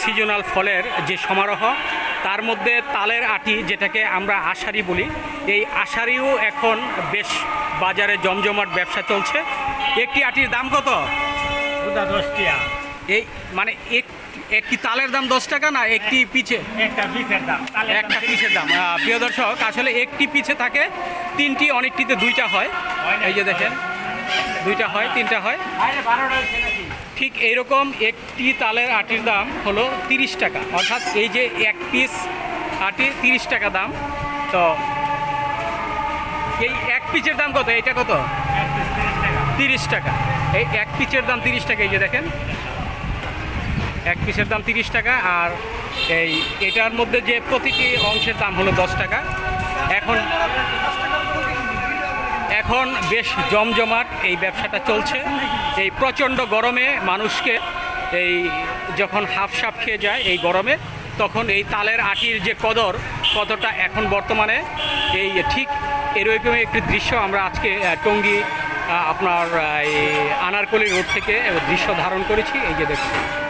Seasonal ফলের যে সমারোহ তার মধ্যে তালের আটি যেটাকে আমরা আষাঢ়ি বলি। এই আষাঢ়িও এখন বেশ বাজারে জমজমাট ব্যবসা চলছে। একটি আটির দাম কত? ওটা দশটিয়া এই মানে এক একটি তালের দাম দশ টাকা না একটি পিছে? একটা পিসের দাম একটা পিছের দাম। প্রিয় দর্শক আসলে একটি পিছে থাকে তিনটি অনেকটিতে দুইটা হয়। এই যে দেখেন দুইটা হয় তিনটা হয়। ঠিক এইরকম একটি তালের আটির দাম হলো তিরিশ টাকা। অর্থাৎ এই যে এক পিস আটি তিরিশ টাকা দাম, তো এই এক পিচের দাম কত? এটা কত? তিরিশ টাকা। এই এক পিচের দাম তিরিশ টাকা, এই যে দেখেন। এক পিসের দাম তিরিশ টাকা, আর এই এটার মধ্যে যে প্রতিটি অংশের দাম হলো দশ টাকা। এখন এখন বেশ জমজমাট এই ব্যবসাটা চলছে। এই প্রচণ্ড গরমে মানুষকে এই যখন হাফ সাপ খেয়ে যায় এই গরমে, তখন এই তালের আটির যে কদর কতটা এখন বর্তমানে এই ঠিক এরকমই একটি দৃশ্য আমরা আজকে টঙ্গী আপনার এই আনারকলি রোড থেকে দৃশ্য ধারণ করেছি। এই যে দেখুন।